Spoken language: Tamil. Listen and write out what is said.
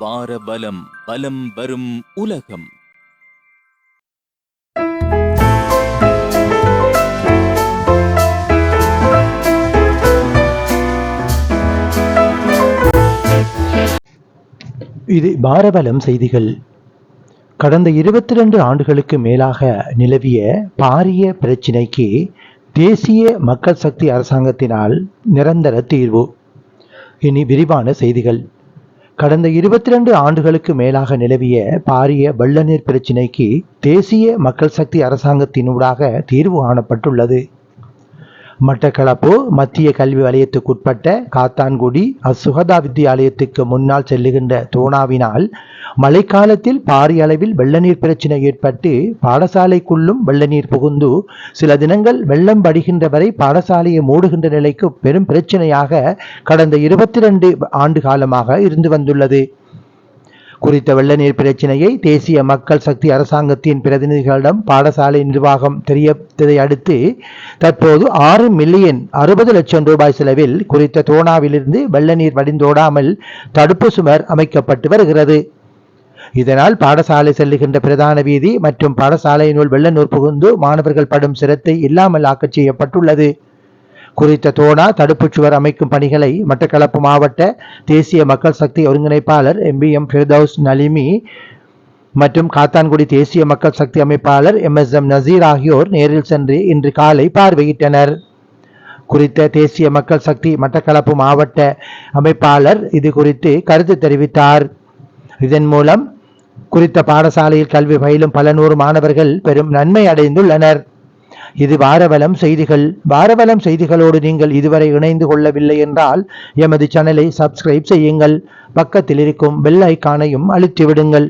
வார பலம் பலம் வரும் உலகம். இது பாரபலம் செய்திகள். கடந்த இருபத்தி ரெண்டு ஆண்டுகளுக்கு மேலாக நிலவிய பாரிய பிரச்சினைக்கு தேசிய மக்கள் சக்தி அரசாங்கத்தினால் நிரந்தர தீர்வு. இனி விரிவான செய்திகள். கடந்த இருபத்தி ரெண்டு ஆண்டுகளுக்கு மேலாக நிலவிய பாரிய வெள்ள நீர் பிரச்சினைக்கு தேசிய மக்கள் சக்தி அரசாங்கத்தினூடாக தீர்வு காணப்பட்டுள்ளது. மட்டக்களப்பு மத்திய கல்வி வலயத்துக்குட்பட்ட காத்தான்குடி அசுகதா வித்தியாலயத்துக்கு முன்னால் செல்லுகின்ற தோணாவினால் மழைக்காலத்தில் பாரிய அளவில் வெள்ளநீர் பிரச்சினை பிரச்சனை ஏற்பட்டு பாடசாலைக்குள்ளும் வெள்ளநீர் புகுந்து சில தினங்கள் வெள்ளம் படிகின்ற வரை பாடசாலையை மூடுகின்ற நிலைக்கு பெரும் பிரச்சனையாக கடந்த இருபத்தி ரெண்டு ஆண்டு காலமாக இருந்து வந்துள்ளது. குறித்த வெள்ள நீர் பிரச்சினையை தேசிய மக்கள் சக்தி அரசாங்கத்தின் பிரதிநிதிகளிடம் பாடசாலை நிர்வாகம் தெரியத்ததை அடுத்து தற்போது ஆறு மில்லியன் அறுபது லட்சம் ரூபாய் செலவில் குறித்த தோணாவிலிருந்து வெள்ள நீர் வடிந்தோடாமல் தடுப்பு சுவர் அமைக்கப்பட்டு வருகிறது. இதனால் பாடசாலை செல்லுகின்ற பிரதான வீதி மற்றும் பாடசாலையினுள் வெள்ளநூர் புகுந்து மாணவர்கள் படும் சிரத்தை இல்லாமல் ஆக்கச் செய்யப்பட்டுள்ளது. குறித்த தோணா தடுப்புச் சுவர் அமைக்கும் பணிகளை மட்டக்களப்பு மாவட்ட தேசிய மக்கள் சக்தி ஒருங்கிணைப்பாளர் எம்பிஎம் ஃபிர்தௌஸ் நலிமி மற்றும் காத்தான்குடி தேசிய மக்கள் சக்தி அமைப்பாளர் எம் எஸ் எம் நசீர் ஆகியோர் நேரில் சென்று இன்று காலை பார்வையிட்டனர். குறித்த தேசிய மக்கள் சக்தி மட்டக்களப்பு மாவட்ட அமைப்பாளர் இது குறித்து கருத்து தெரிவித்தார். இதன் மூலம் குறித்த பாடசாலையில் கல்வி பயிலும் பல நூறு மாணவர்கள் பெரும் நன்மை அடைந்துள்ளனர். இது வாரவலம் செய்திகள். வாரவலம் செய்திகளோடு நீங்கள் இதுவரை இணைந்து கொள்ளவில்லை என்றால் எமது சேனலை சப்ஸ்கிரைப் செய்யுங்கள். பக்கத்தில் இருக்கும் பெல் ஐக்கானையும் அழுத்திவிடுங்கள்.